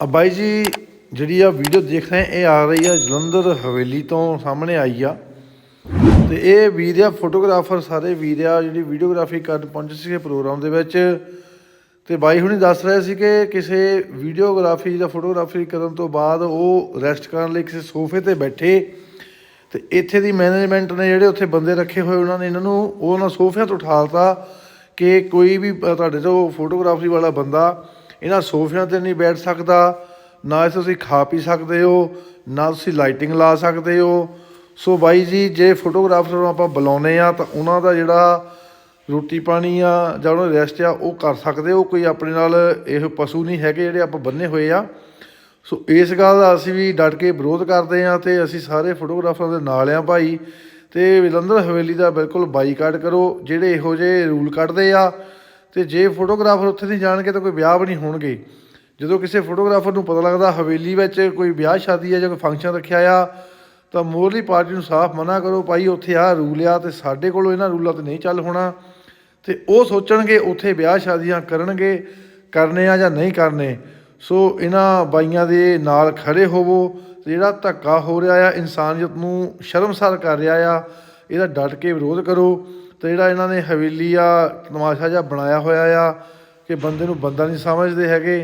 ਆ ਬਾਈ ਜੀ, ਜਿਹੜੀ ਆ ਵੀਡੀਓ ਦੇਖ ਰਹੇ ਇਹ ਆ ਰਹੀ ਆ ਜਲੰਧਰ ਹਵੇਲੀ ਤੋਂ ਸਾਹਮਣੇ ਆਈ ਆ। ਤੇ ਇਹ ਵੀਰ ਆ ਫੋਟੋਗ੍ਰਾਫਰ ਸਾਰੇ ਵੀਰ ਆ, ਜਿਹੜੀ ਵੀਡੀਓਗ੍ਰਾਫੀ ਕਰਨ ਪਹੁੰਚੇ ਸੀਗੇ ਪ੍ਰੋਗਰਾਮ ਦੇ ਵਿੱਚ। ਤੇ ਬਾਈ ਹੁਣੀ ਦੱਸ ਰਹੇ ਸੀ ਕਿ ਕਿਸੇ ਵੀਡੀਓਗ੍ਰਾਫੀ ਜਾਂ ਫੋਟੋਗ੍ਰਾਫੀ ਕਰਨ ਤੋਂ ਬਾਅਦ ਉਹ ਰੈਸਟ ਕਰਨ ਲਈ ਕਿਸੇ ਸੋਫੇ ਤੇ ਬੈਠੇ। ਤੇ ਇੱਥੇ ਦੀ ਮੈਨੇਜਮੈਂਟ ਨੇ ਜਿਹੜੇ ਉੱਥੇ ਬੰਦੇ ਰੱਖੇ ਹੋਏ, ਉਹਨਾਂ ਨੇ ਇਹਨਾਂ ਨੂੰ ਉਹਨਾਂ ਸੋਫਿਆਂ ਤੋਂ ਉਠਾਲਤਾ ਕਿ ਕੋਈ ਵੀ ਤੁਹਾਡੇ ਤੋਂ ਫੋਟੋਗ੍ਰਾਫੀ ਵਾਲਾ ਬੰਦਾ ਇਹਨਾਂ ਸੋਫਿਆਂ ਤੇ ਨਹੀਂ ਬੈਠ ਸਕਦਾ, ਨਾ ਇੱਥੇ ਤੁਸੀਂ ਖਾ ਪੀ ਸਕਦੇ ਹੋ, ਨਾ ਤੁਸੀਂ ਲਾਈਟਿੰਗ ਲਾ ਸਕਦੇ ਹੋ। ਸੋ ਬਾਈ ਜੀ, ਜੇ ਫੋਟੋਗ੍ਰਾਫਰ ਨੂੰ ਆਪਾਂ ਬੁਲਾਉਨੇ ਆ ਤਾਂ ਉਹਨਾਂ ਦਾ ਜਿਹੜਾ ਰੋਟੀ ਪਾਣੀ ਆ ਜਾਂ ਉਹਨਾਂ ਰੈਸਟ ਆ, ਉਹ ਕਰ ਸਕਦੇ ਹੋ। ਕੋਈ ਆਪਣੇ ਨਾਲ ਇਹ ਪਸ਼ੂ ਨਹੀਂ ਹੈਗੇ ਜਿਹੜੇ ਆਪਾਂ ਬੰਨੇ ਹੋਏ ਆ। ਸੋ ਇਸ ਗੱਲ ਦਾ ਅਸੀਂ ਵੀ ਡਟ ਕੇ ਵਿਰੋਧ ਕਰਦੇ ਹਾਂ ਤੇ ਅਸੀਂ ਸਾਰੇ ਫੋਟੋਗ੍ਰਾਫਰਾਂ ਦੇ ਨਾਲ ਆ ਭਾਈ। ਤੇ ਵਿਲੰਦਰ ਹਵੇਲੀ ਦਾ ਬਿਲਕੁਲ ਬਾਈਕਾਟ ਕਰੋ, ਜਿਹੜੇ ਇਹੋ ਜਿਹੇ ਰੂਲ ਕੱਢਦੇ ਆ ਤੇ ਜੇ ਫੋਟੋਗ੍ਰਾਫਰ ਉੱਥੇ ਨਹੀਂ ਜਾਣਗੇ ਤਾਂ ਕੋਈ ਵਿਆਹ ਵੀ ਨਹੀਂ ਹੋਣਗੇ। ਜਦੋਂ ਕਿਸੇ ਫੋਟੋਗ੍ਰਾਫਰ ਨੂੰ ਪਤਾ ਲੱਗਦਾ ਹਵੇਲੀ ਵਿੱਚ ਕੋਈ ਵਿਆਹ ਸ਼ਾਦੀ ਹੈ ਜਾਂ ਕੋਈ ਫੰਕਸ਼ਨ ਰੱਖਿਆ ਆ, ਤਾਂ ਮੋਰਲੀ ਪਾਰਟੀ ਨੂੰ ਸਾਫ਼ ਮਨਾ ਕਰੋ, ਭਾਈ, ਉੱਥੇ ਆਹ ਰੂਲ ਆ ਤੇ ਸਾਡੇ ਕੋਲੋਂ ਇਹਨਾਂ ਰੂਲਾਂ ਤੇ ਨਹੀਂ ਚੱਲ ਹੋਣਾ। ਤੇ ਉਹ ਸੋਚਣਗੇ, ਉੱਥੇ ਵਿਆਹ ਸ਼ਾਦੀਆਂ ਕਰਨਗੇ, ਕਰਨੇ ਆ ਜਾਂ ਨਹੀਂ ਕਰਨੇ? ਸੋ ਇਹਨਾਂ ਬਾਈਆਂ ਦੇ ਨਾਲ ਖੜੇ ਹੋਵੋ। ਤੇ ਜਿਹੜਾ ਧੱਕਾ ਹੋ ਰਿਹਾ ਆ, ਇਨਸਾਨੀਅਤ ਨੂੰ ਸ਼ਰਮਸਾਰ ਕਰ ਰਿਹਾ ਆ, ਇਹਦਾ ਡਟ ਕੇ ਵਿਰੋਧ ਕਰੋ। ਤੇ ਜਿਹੜਾ ਇਹਨਾਂ ਨੇ ਹਵੇਲੀ ਆ ਤਮਾਸ਼ਾ ਜਿਹਾ ਬਣਾਇਆ ਹੋਇਆ ਆ ਕਿ ਬੰਦੇ ਨੂੰ ਬੰਦਾ ਨਹੀਂ ਸਮਝਦੇ ਹੈਗੇ,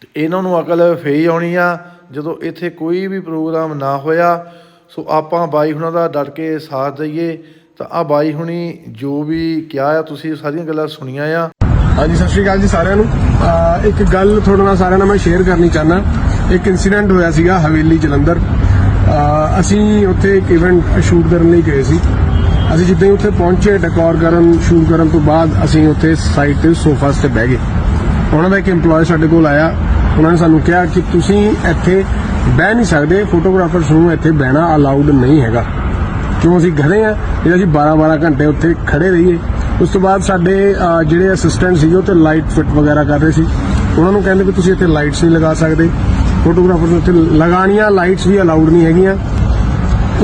ਤੇ ਇਹਨਾਂ ਨੂੰ ਅਕਲ ਫੇਈ ਆਉਣੀ ਆ, ਜਦੋਂ ਇੱਥੇ ਕੋਈ ਵੀ ਪ੍ਰੋਗਰਾਮ ਨਾ ਹੋਇਆ, ਸੋ ਆਪਾਂ ਬਾਈ ਹੁਣਾਂ ਦਾ ਡਟ ਕੇ ਸਾਥ ਦਈਏ, ਤਾਂ ਆ ਬਾਈ ਹੁਣੀ ਜੋ ਵੀ ਕਿਹਾ ਆ, ਤੁਸੀਂ ਸਾਰੀਆਂ ਗੱਲਾਂ ਸੁਣੀਆਂ ਆ। ਹਾਂਜੀ, ਸਤਿ ਸ਼੍ਰੀ ਅਕਾਲ ਜੀ ਸਾਰਿਆਂ ਨੂੰ। ਇੱਕ ਗੱਲ ਤੁਹਾਡੇ ਨਾਲ ਸਾਰਿਆਂ ਨਾਲ ਮੈਂ ਸ਼ੇਅਰ ਕਰਨੀ ਚਾਹਨਾ ਇੱਕ ਇਨਸੀਡੈਂਟ ਹੋਇਆ ਸੀਗਾ ਹਵੇਲੀ ਜਲੰਧਰ। ਅਸੀਂ ਉੱਥੇ ਇੱਕ ਇਵੈਂਟ ਸ਼ੂਟ ਕਰਨ ਲਈ ਗਏ ਸੀ। ਅਸੀਂ ਜਿੱਦਾਂ ਹੀ ਉੱਥੇ ਪਹੁੰਚੇ, ਡੈਕੋਰ ਕਰਨ ਸ਼ੁਰੂ ਕਰਨ ਤੋਂ ਬਾਅਦ ਅਸੀਂ ਉੱਥੇ ਸਾਈਟ ਤੇ ਸੋਫਾਸ ਤੇ ਬਹਿ ਗਏ। ਉਹਨਾਂ ਦਾ ਇੱਕ EMPLOYE ਸਾਡੇ ਕੋਲ ਆਇਆ। ਉਹਨਾਂ ਨੇ ਸਾਨੂੰ ਕਿਹਾ ਕਿ ਤੁਸੀਂ ਇੱਥੇ ਬਹਿ ਨਹੀਂ ਸਕਦੇ ਫੋਟੋਗ੍ਰਾਫਰਸ ਨੂੰ ਇੱਥੇ ਬਹਿਣਾ ਅਲਾਉਡ ਨਹੀਂ ਹੈਗਾ। ਕਿਉਂ ਅਸੀਂ ਘਰੇ ਆ ਜਿਹੜਾ ਅਸੀਂ 12-12 ਘੰਟੇ ਉੱਥੇ ਖੜੇ ਰਹੀਏ। ਉਸ ਤੋਂ ਬਾਅਦ ਸਾਡੇ ਜਿਹੜੇ ਅਸਿਸਟੈਂਟ ਸੀਗੇ, ਉਹ ਤੇ ਲਾਈਟ ਫਿੱਟ ਵਗੈਰਾ ਕਰ ਰਹੇ ਸੀ। ਉਹਨਾਂ ਨੂੰ ਕਹਿੰਦੇ ਵੀ ਤੁਸੀਂ ਇੱਥੇ ਲਾਈਟਸ ਨਹੀਂ ਲਗਾ ਸਕਦੇ। ਫੋਟੋਗ੍ਰਾਫਰ ਨੂੰ ਇੱਥੇ ਲਗਾਣੀਆਂ ਲਾਈਟਸ ਵੀ ਅਲਾਉਡ ਨਹੀਂ ਹੈਗੀਆਂ।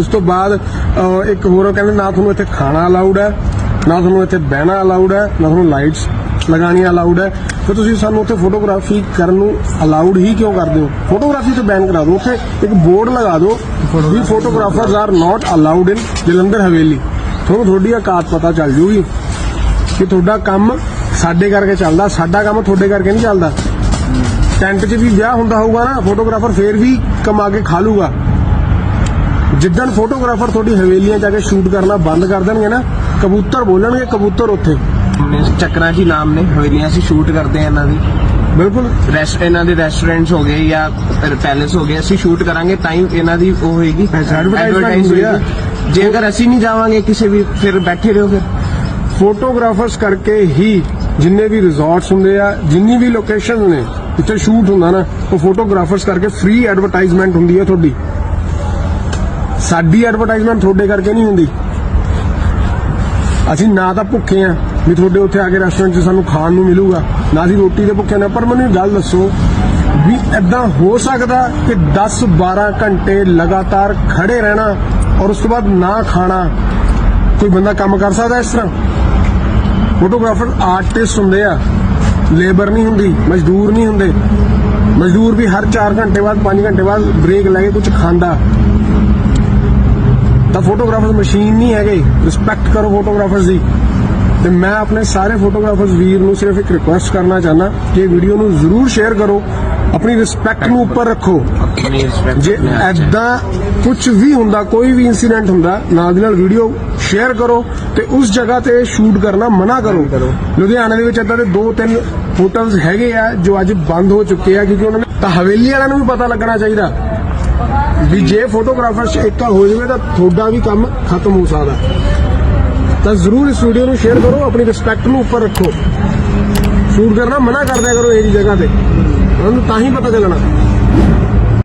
ਉਸ ਤੋਂ ਬਾਅਦ ਇੱਕ ਹੋਰ ਕਹਿੰਦੇ ਨਾ ਤੁਹਾਨੂੰ ਇੱਥੇ ਖਾਣਾ ਅਲਾਉਡ ਹੈ, ਨਾ ਤੁਹਾਨੂੰ ਇੱਥੇ ਬਹਿਣਾ ਅਲਾਉਡ ਹੈ, ਨਾ ਤੁਹਾਨੂੰ ਲਾਈਟਸ ਲਗਾਣੀਆਂ ਅਲਾਉਡ ਹੈ। ਫਿਰ ਤੁਸੀਂ ਸਾਨੂੰ ਉੱਥੇ ਫੋਟੋਗ੍ਰਾਫੀ ਕਰਨ ਨੂੰ ਅਲਾਉਡ ਹੀ ਕਿਉਂ ਕਰਦੇ ਹੋ? ਫੋਟੋਗ੍ਰਾਫੀ ਤੋਂ ਬੈਨ ਕਰਾ ਦਿਓ। ਉੱਥੇ ਇੱਕ ਬੋਰਡ ਲਗਾ ਦਿਓ ਵੀ photographers are not allowed in Jalandhar Haveli. ਤੁਹਾਨੂੰ ਤੁਹਾਡੀ ਔਕਾਤ ਪਤਾ ਚੱਲ ਜੂਗੀ ਕਿ ਤੁਹਾਡਾ ਕੰਮ ਸਾਡੇ ਕਰਕੇ ਚੱਲਦਾ, ਸਾਡਾ ਕੰਮ ਤੁਹਾਡੇ ਕਰਕੇ ਨਹੀਂ ਚੱਲਦਾ। ਟੈਂਟ 'ਚ ਵੀ ਵਿਆਹ ਹੁੰਦਾ ਹੋਊਗਾ ਨਾ ਫੋਟੋਗ੍ਰਾਫਰ ਫੇਰ ਵੀ ਕਮਾ ਕੇ ਖਾ ਲੂਗਾ। ਜਿੱਦਣ ਫੋਟੋਗ੍ਰਾਫਰ ਤੁਹਾਡੀ ਹਵੇਲੀਆਂ ਜਾ ਕੇ ਸ਼ੂਟ ਕਰਨਾ ਬੰਦ ਕਰ ਦੇਣਗੇ ਨਾ ਕਬੂਤਰ ਬੋਲਣਗੇ ਕਬੂਤਰ ਉੱਥੇ। ਚੱਕਰਾਂ ਜੀ ਨਾਮ ਨੇ ਹਵੇਲੀਆਂ ਅਸੀਂ ਸ਼ੂਟ ਕਰਦੇ ਆ ਇਹਨਾਂ ਦੀ। ਬਿਲਕੁਲ। ਰੈਸਟ ਇਹਨਾਂ ਦੇ ਰੈਸਟੋਰੈਂਟਸ ਹੋ ਗਏ ਜਾਂ ਪੈਲੇਸ ਹੋ ਗਏ ਅਸੀਂ ਸ਼ੂਟ ਕਰਾਂਗੇ ਤਾਂ ਹੀ ਇਹਨਾਂ ਦੀ ਉਹ ਹੋਏਗੀ। advertisement advertise ਹੁੰਦੀ ਆ। ਹੋਏਗੀ। ਜੇ ਅਗਰ ਅਸੀਂ ਨਹੀਂ ਜਾਵਾਂਗੇ ਕਿਸੇ ਵੀ ਫਿਰ ਬੈਠੇ ਰਹੋ ਫਿਰ। ਫੋਟੋਗ੍ਰਾਫਰਸ ਕਰਕੇ ਹੀ ਜਿੰਨੇ ਵੀ ਰਿਜ਼ੋਰਟਸ ਹੁੰਦੇ ਆ ਜਿੰਨੀ ਵੀ ਲੋਕੇਸ਼ਨ ਨੇ ਜਿੱਥੇ ਸ਼ੂਟ ਹੁੰਦਾ ਨਾ ਉਹ ਫੋਟੋਗ੍ਰਾਫਰਸ ਕਰਕੇ ਫ੍ਰੀ ਐਡਵਰਟਾਈਜ਼ਮੈਂਟ ਹੁੰਦੀ ਹੈ ਤੁਹਾਡੀ। ਸਾਡੀ ਐਡਵਰਟਾਈਜ਼ਮੈਂਟ ਤੁਹਾਡੇ ਕਰਕੇ ਨਹੀਂ ਹੁੰਦੀ। ਅਸੀਂ ਨਾ ਤਾਂ ਭੁੱਖੇ ਆ ਵੀ ਤੁਹਾਡੇ ਉੱਥੇ ਆ ਕੇ ਰੈਸਟੋਰੈਂਟ 'ਚ ਸਾਨੂੰ ਖਾਣ ਨੂੰ ਮਿਲੂਗਾ, ਨਾ ਅਸੀਂ ਰੋਟੀ ਦੇ ਭੁੱਖੇ ਨੇ ਪਰ ਮੈਨੂੰ ਇੱਕ ਗੱਲ ਦੱਸੋ ਵੀ ਐਦਾਂ ਹੋ ਸਕਦਾ ਕਿ 10 12 ਘੰਟੇ ਲਗਾਤਾਰ ਖੜੇ ਰਹਿਣਾ ਔਰ ਉਸ ਤੋਂ ਬਾਅਦ ਨਾ ਖਾਣਾ ਕੋਈ ਬੰਦਾ ਕੰਮ ਕਰ ਸਕਦਾ ਇਸ ਤਰ੍ਹਾਂ? ਫੋਟੋਗ੍ਰਾਫਰ ਆਰਟਿਸਟ ਹੁੰਦੇ ਆ। ਲੇਬਰ ਨਹੀਂ ਹੁੰਦੀ, ਮਜ਼ਦੂਰ ਨਹੀਂ ਹੁੰਦੇ। ਮਜ਼ਦੂਰ ਵੀ ਹਰ 4 ਘੰਟੇ ਬਾਅਦ 5 ਘੰਟੇ ਬਾਅਦ ਬ੍ਰੇਕ ਲੈ ਕੇ ਕੁਝ ਖਾਂਦਾ। ਤਾਂ ਫੋਟੋਗ੍ਰਾਫਰ ਮਸ਼ੀਨ ਨਹੀਂ ਹੈਗੇ ਰਿਸਪੈਕਟ ਕਰੋ ਫੋਟੋਗ੍ਰਾਫਰਸ ਦੀ। ਤੇ ਮੈਂ ਆਪਣੇ ਸਾਰੇ ਫੋਟੋਗ੍ਰਾਫਰਸ ਵੀਰ ਨੂੰ ਸਿਰਫ ਇੱਕ ਰਿਕੁਐਸਟ ਕਰਨਾ ਚਾਹਨਾ ਕਿ ਵੀਡੀਓ ਨੂੰ ਜ਼ਰੂਰ ਸ਼ੇਅਰ ਕਰੋ। ਆਪਣੀ ਰਿਸਪੈਕਟ ਨੂੰ ਉੱਪਰ ਰੱਖੋ। ਜੇ ਐਦਾਂ ਕੁਝ ਵੀ ਹੁੰਦਾ ਕੋਈ ਵੀ ਇਨਸੀਡੈਂਟ ਹੁੰਦਾ ਨਾਲ ਦੀ ਨਾਲ ਵੀਡੀਓ ਸ਼ੇਅਰ ਕਰੋ ਤੇ ਉਸ ਜਗ੍ਹਾ ਤੇ ਸ਼ੂਟ ਕਰਨਾ ਮਨਾ ਕਰੋ। ਲੁਧਿਆਣੇ ਦੇ ਵਿੱਚ ਏਦਾਂ ਦੇ ਦੋ ਤਿੰਨ ਹੋਟਲਸ ਹੈਗੇ ਆ ਜੋ ਅੱਜ ਬੰਦ ਹੋ ਚੁੱਕੇ ਆ ਕਿਉਂਕਿ ਉਹਨਾਂ ਨੇ ਤਾਂ ਹਵੇਲੀ ਵਾਲਿਆਂ ਨੂੰ ਵੀ ਪਤਾ ਲੱਗਣਾ ਚਾਹੀਦਾ। ਵੀ ਜੇ ਫੋਟੋਗ੍ਰਾਫਰ ਏਕਾ ਹੋ ਜਾਵੇ ਤਾਂ ਤੁਹਾਡਾ ਵੀ ਕੰਮ ਖਤਮ ਹੋ ਸਕਦਾ। ਤਾਂ ਜ਼ਰੂਰ ਇਸ ਵੀਡੀਓ ਨੂੰ ਸ਼ੇਅਰ ਕਰੋ, ਆਪਣੀ ਰਿਸਪੈਕਟ ਨੂੰ ਉੱਪਰ ਰੱਖੋ। ਸ਼ੂਟ ਕਰਨਾ ਮਨਾ ਕਰ ਕਰੋ ਇਹ ਜਗ੍ਹਾ ਤੇ। ਉਹਨਾਂ ਨੂੰ ਤਾਂ ਹੀ ਪਤਾ ਚੱਲਣਾ।